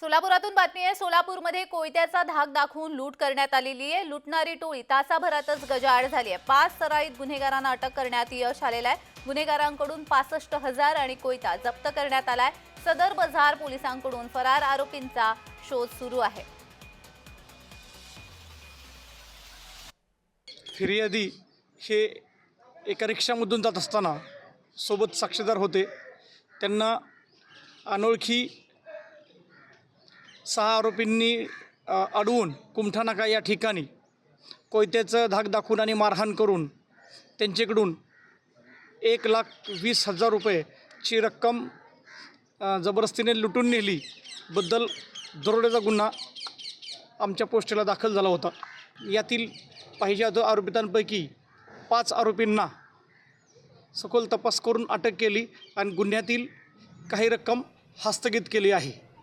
सोलापुरातून बातमी आहे सोलापूरमध्ये कोयत्याचा धाक दाखवून लूट करण्यात आलेली आहे. लुटणारी टोळी तासाभरातच गजाआड झाली आहे. पाच सराईत गुन्हेगारांना अटक करण्यात यश आलेलं आहे. गुन्हेगारांकडून पासष्ट हजार आणि कोयता जप्त करण्यात आलाय सदर बझार पोलिसांकडून फरार आरोपींचा शोध सुरू आहे. फिर्यादी हे एका रिक्षामधून जात असताना सोबत साक्षीदार होते. त्यांना अनोळखी सहा आरोपींनी अडवून कुमठानाका या ठिकाणी कोयत्याचं धाक दाखवून आणि मारहाण करून त्यांच्याकडून एक लाख वीस हजार रुपयेची रक्कम जबरदस्तीने लुटून नेली बद्दल दरोड्याचा गुन्हा आमच्या पोस्टेला दाखल झाला होता. यातील पाहिजे आरोपितांपैकी पाच आरोपींना सखोल तपास करून अटक केली आणि गुन्ह्यातील काही रक्कम हस्तगित केली आहे.